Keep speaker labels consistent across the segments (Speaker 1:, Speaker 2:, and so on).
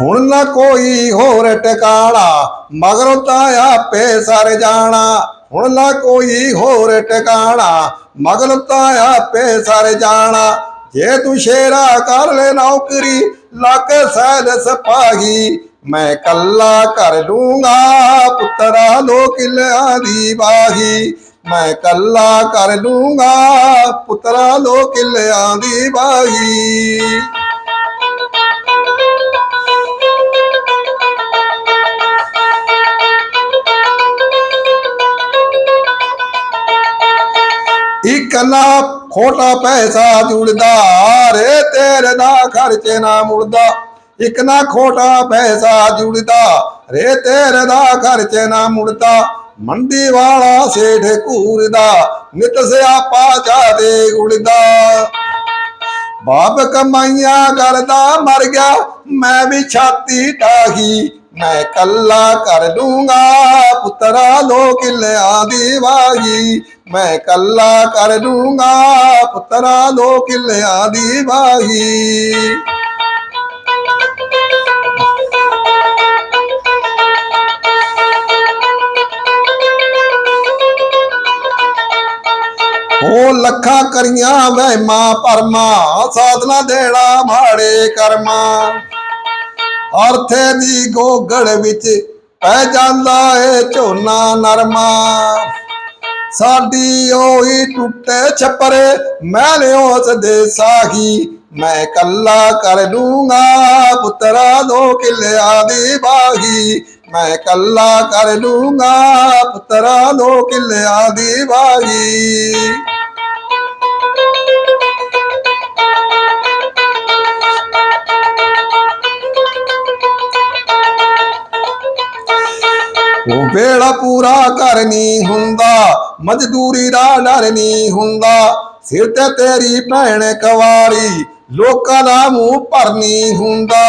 Speaker 1: ਹੁਣ ਨਾ ਕੋਈ ਹੋਰ ਟਿਕਾਣਾ, ਮਗਰੋਂ ਤਾਂ ਆਪੇ ਸਰ ਜਾਣਾ। ਹੁਣ ਨਾ ਕੋਈ ਹੋਰ ਟਿਕਾਣਾ, ਮਗਰੋਂ ਤਾਂ ਆਪੇ ਸਰ ਜਾਣਾ। ਜੇ ਤੂੰ ਸ਼ੇਰਾ ਕਰ ਲੈ ਨੌਕਰੀ, ਲੱਕ ਸੈਲ ਸਪਾਹੀ। ਮੈਂ ਕੱਲਾ ਕਰ ਲੂੰਗਾ ਪੁੱਤਰਾ ਦੋ ਕਿੱਲਿਆਂ ਦੀ ਬਾਹੀ। ਮੈਂ ਕੱਲਾ ਕਰ ਲੂੰਗਾ ਪੁੱਤਰਾ ਦੋ ਕਿੱਲਿਆਂ ਦੀ ਬਾਹੀ। ਇੱਕ ਨਾ ਖੋਟਾ ਪੈਸਾ ਜੁੜਦਾ, ਰੇ ਤੇਰੇ ਦਾ ਖਰਚੇ ਨਾ ਮੁੜਦਾ। ਇੱਕ ਨਾ ਖੋਟਾ ਪੈਸਾ ਜੁੜਦਾ, ਰੇ ਤੇਰੇ ਦਾ ਖਰਚੇ ਨਾ ਮੁੜਦਾ। ਮੰਡੀ ਵਾਲਾ ਸੇਠ ਘੂਰਦਾ, ਨਿਤ ਸਿਆਪਾ ਜਾਦੇ ਉੜਦਾ। ਬਾਪ ਕਮਾਈਆਂ ਕਰਦਾ, ਮਰ ਗਿਆ, ਮੈਂ ਵੀ ਛਾਤੀ ਢਾਹੀ। ਮੈਂ ਕੱਲਾ ਕਰ ਲੂੰਗਾ ਪੁੱਤਰਾ ਦੋ ਕਿੱਲਿਆਂ ਦੀ ਵਾਹੀ ਮੈਂ ਕੱਲਾ ਕਰ ਦੂੰਗਾ, ਪੁੱਤਰਾ ਦੋ ਕਿੱਲਿਆਂ ਦੀ ਵਾਹੀ। ਉਹ ਲੱਖਾਂ ਕਰੀਆਂ ਵਹਿਮਾਂ ਪਰਮਾ ਸਾਧਨਾ ਦੇਣਾ ਮਾੜੇ ਕਰਮਾ। ਅਰਥੇ ਦੀ ਗੋਗੜ ਵਿੱਚ ਪੈ ਜਾਂਦਾ ਏ ਝੋਨਾ ਨਰਮਾ। ਸਾਡੀ ਉਹੀ ਟੁੱਟੇ ਛੱਪਰੇ, ਮੈਂ ਉਸ ਦੇ ਸਾਹੀ, ਮੈਂ ਕੱਲਾ ਕਰ ਲੂੰਗਾ ਪੁੱਤਰਾ ਦੋ ਕਿੱਲਿਆਂ ਦੀ ਬਾਹੀ, ਮੈਂ ਕੱਲਾ ਕਰ ਲੂੰਗਾ ਪੁੱਤਰਾ ਦੋ ਕਿੱਲਿਆਂ ਦੀ ਬਾਹੀ। ਵੇਲਾ ਪੂਰਾ ਕਰਨੀ ਹੁੰਦਾ, ਮਜ਼ਦੂਰੀ ਦਾ ਡਰ ਨਹੀਂ ਹੁੰਦਾ। ਸਿਰ ਤੇ ਤੇਰੀ ਭੈਣ ਕਵਾਰੀ, ਲੋਕਾਂ ਦਾ ਮੂੰਹ ਭਰਨੀ ਹੁੰਦਾ।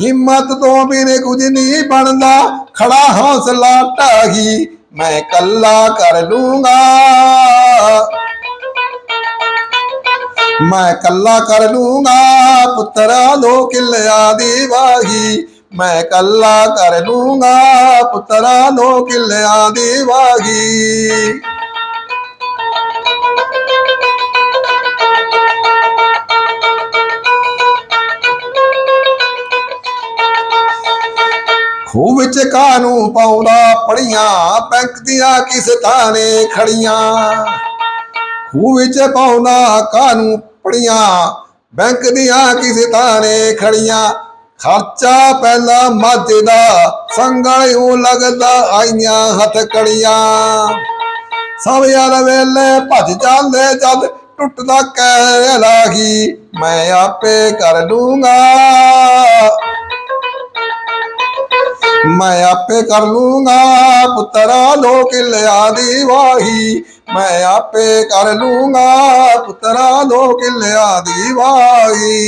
Speaker 1: ਹਿੰਮਤ ਤੋਂ ਬਿਨੇ ਕੁਝ ਨਹੀਂ ਬਣਦਾ, ਖੜਾ ਹੌਸਲਾ ਢਾਹੀ, ਮੈਂ ਕੱਲਾ ਕਰ ਲੂੰਗਾ। ਮੈਂ ਕੱਲਾ ਕਰ ਲੂੰਗਾ, ਪੁੱਤਰਾ ਦੋ ਕਿੱਲਿਆਂ ਦੀ ਵਾਹੀ ਮੈਂ ਕੱਲਾ ਕਰ ਲੂੰਗਾ, ਪੁੱਤਰਾ ਦੋ ਕਿੱਲਿਆਂ ਦੀ ਵਾਗੀ ਖੂਹ ਵਿੱਚ ਕਾਨੂੰ ਪਾਉਂਦਾ ਪੜੀਆਂ ਬੈਂਕ ਦੀਆਂ ਕਿਸ ਥਾਣੇ ਖੜੀਆਂ ਖੂਹ ਵਿੱਚ ਪਾਉਂਦਾ ਕਾਨੂੰ ਪੜੀਆਂ ਬੈਂਕ ਦੀਆਂ ਕਿਸ ਥਾਣੇ ਖੜੀਆਂ ਖਰਚਾ ਪਹਿਲਾ ਮੱਝ ਦਾ, ਸੰਗਲ ਉਹ ਲੱਗਦਾ ਆਈਆਂ ਹੱਥ ਕੜੀਆਂ। ਸਭ ਯਾਰ ਵੇਲੇ ਭੱਜ ਜਾਂਦੇ ਜਦ ਟੁੱਟਦਾ ਕਹਿ ਲਾਹੀ, ਮੈਂ ਆਪੇ ਕਰ ਲੂੰਗਾ। ਮੈਂ ਆਪੇ ਕਰ ਲੂੰਗਾ, ਪੁੱਤਰਾ ਲੋ ਕਿੱਲਿਆਂ ਦੀ ਵਾਹੀ, ਮੈਂ ਆਪੇ ਕਰ ਲੂੰਗਾ, ਪੁੱਤਰਾ ਲੋ ਕਿੱਲਿਆਂ ਦੀ ਵਾਹੀ।